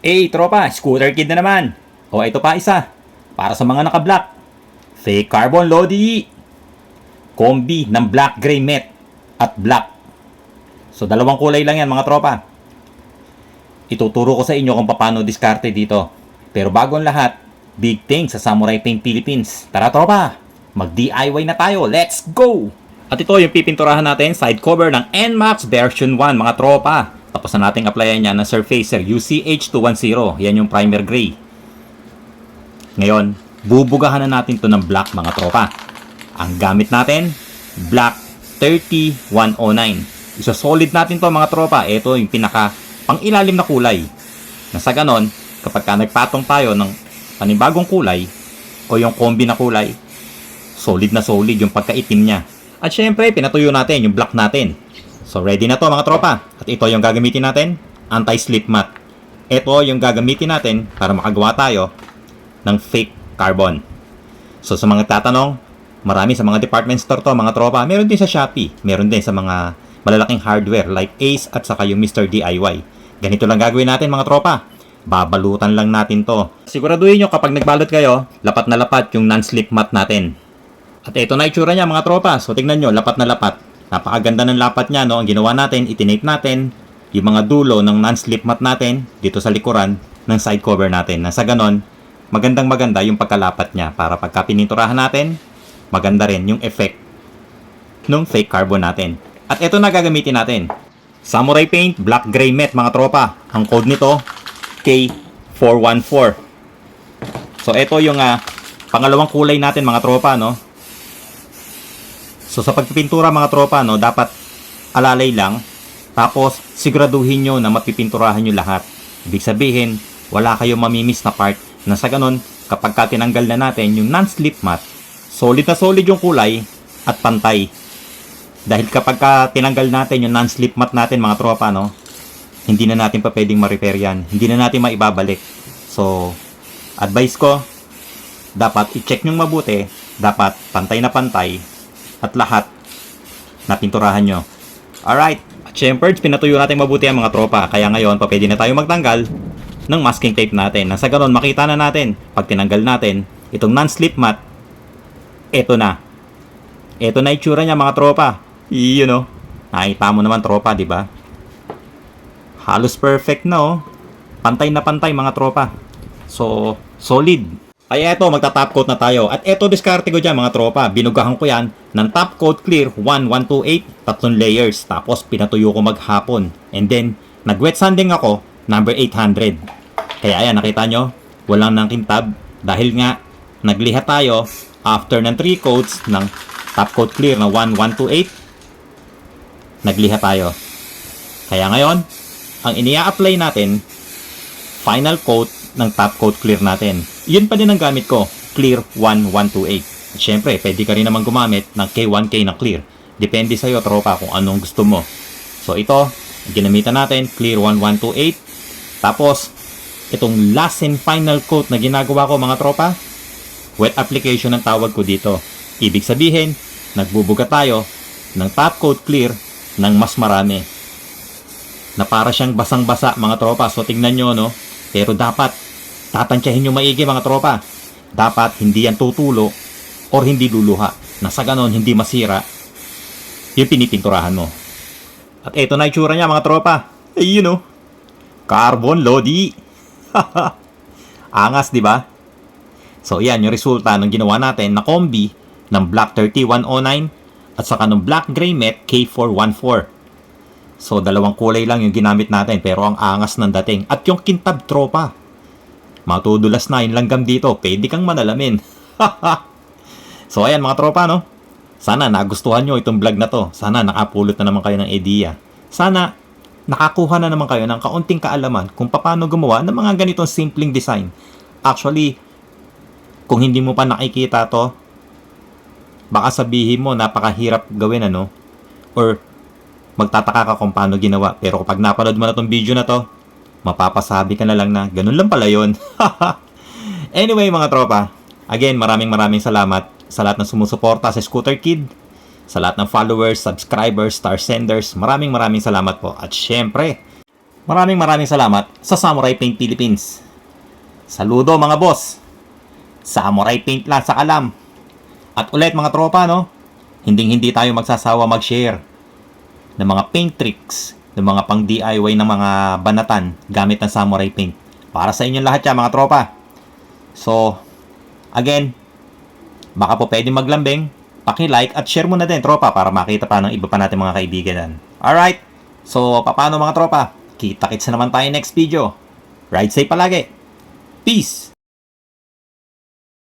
Eh, tropa, scooter kid na naman. O, ito pa isa. Para sa mga naka-black. Fake carbon Lodi. Kombi ng black gray matte at black. So, dalawang kulay lang yan mga tropa. Ituturo ko sa inyo kung paano diskarte dito. Pero bago ang lahat, big thanks sa Samurai Paint Philippines. Tara tropa, mag-DIY na tayo. Let's go! At ito yung pipinturahan natin side cover ng NMAX version 1 mga tropa. Tapos na nating applyan yan ng Surfacer UCH210. Yan yung primer gray. Ngayon, bubugahan na natin to ng black mga tropa. Ang gamit natin, black 30109. Isa solid natin to mga tropa. Ito yung pinaka pang ilalim na kulay. Na sa ganon, kapag ka nagpatong tayo ng panibagong kulay o yung kombi na kulay, solid na solid yung pagkaitim niya. At syempre, pinatuyo natin yung block natin. So ready na to mga tropa. At ito yung gagamitin natin, anti-slip mat. Ito yung gagamitin natin para makagawa tayo ng fake carbon. So sa mga tatanong, marami sa mga department store to mga tropa. Meron din sa Shopee. Meron din sa mga malalaking hardware like Ace at saka yung Mr. DIY. Ganito lang gagawin natin mga tropa. Babalutan lang natin to. Siguraduhin nyo kapag nagbalot kayo, lapat na lapat yung non-slip mat natin. At ito na itsura niya mga tropa. So tingnan nyo, lapat na lapat. Napakaganda ng lapat niya, no? Ang ginawa natin, itinape natin yung mga dulo ng non-slip mat natin dito sa likuran ng side cover natin. Na sa ganon, magandang maganda yung pagkalapat niya para pagka pininturahan natin, maganda rin yung effect ng fake carbon natin. At ito na gagamitin natin. Samurai Paint Black Gray Matte mga tropa. Ang code nito, K414. So ito yung ah, pangalawang kulay natin mga tropa, no? So sa pagpipintura mga tropa, no, dapat alalay lang. Tapos siguraduhin nyo na mapipinturahan nyo lahat. Ibig sabihin, wala kayong mamimiss na part na sa ganun, kapag ka tinanggal na natin yung non-slip mat, solid na solid yung kulay at pantay. Dahil kapag ka tinanggal natin yung non-slip mat natin mga tropa, no, hindi na natin pa pwedeng ma-repair yan. Hindi na natin maibabalik. So, advice ko, dapat i-check nyo mabuti, dapat pantay na pantay, at lahat na pinturahan nyo. Alright, syempre, pinatuyo natin mabuti ang mga tropa, kaya ngayon, pwede na tayo magtanggal ng masking tape natin. Nasa ganon, makita na natin, pag tinanggal natin, itong non-slip mat, eto na. Eto na itsura niya mga tropa. You know, nakita mo naman tropa, di ba? Halos perfect na oh. Pantay na pantay mga tropa. So, solid. Kaya eto, magta-top coat na tayo. At eto, diskarte ko dyan mga tropa. Binugahan ko yan ng top coat clear 1128, tatlong layers. Tapos, pinatuyo ko maghapon. And then, nag-wet sanding ako, number 800. Kaya ayan, nakita nyo, walang nang kintab. Dahil nga, nagliha tayo after ng 3 coats ng top coat clear na 1128. Nagliha tayo. Kaya ngayon, ang inia-apply natin, final coat ng top coat clear natin. Yun pa din ang gamit ko, clear 1128. At syempre, pwede ka rin naman gumamit ng K1K na clear. Depende sa'yo, tropa, kung anong gusto mo. So ito, ginamitan natin, clear 1128. Tapos, itong last and final coat na ginagawa ko mga tropa, wet application ang tawag ko dito. Ibig sabihin, nagbubuga tayo ng top coat clear ng mas marami. Na para siyang basang-basa mga tropa. So tingnan nyo no. Pero dapat tatansyahin nyo maigi mga tropa. Dapat hindi yan tutulo or hindi luluha. Na sa ganon hindi masira yung pinipinturahan mo. At eto na itsura niya mga tropa. Ayun no. Carbon Lodi. Angas, di ba? So, yan yung resulta ng ginawa natin na kombi ng Black 3109 at saka ng Black Gray Matte K414. So, dalawang kulay lang yung ginamit natin pero ang angas ng dating. At yung kintab tropa. Matudulas na yung langgam dito. Pwede kang manalamin. so, ayan mga tropa, no? Sana nagustuhan nyo itong vlog na to. Sana nakapulot na naman kayo ng idea. Sana nakakuha na naman kayo ng kaunting kaalaman kung paano gumawa ng mga ganitong simpleng design. Actually, kung hindi mo pa nakikita to, baka sabihin mo napakahirap gawin ano or magtataka ka kung paano ginawa. Pero kapag napanood mo na tong video na to, mapapasabi ka na lang na ganun lang pala yun. anyway mga tropa, again maraming maraming salamat sa lahat ng sumusuporta sa Scooter Kid, sa lahat ng followers, subscribers, star senders. Maraming maraming salamat po. At syempre, Maraming maraming salamat sa Samurai Paint Philippines. Saludo mga boss. Samurai Paint lang sa kalam. At ulit mga tropa no, hinding hindi tayo magsasawa mag-share ng mga paint tricks, ng mga pang DIY ng mga banatan gamit ng Samurai Paint. Para sa inyong lahat yan mga tropa. So, again, baka po pwede maglambing, paki-like at share mo na din tropa para makita pa ng iba pa natin mga kaibigan. Alright, so paano mga tropa? Kita-kits na naman tayo next video. Ride safe palagi. Peace!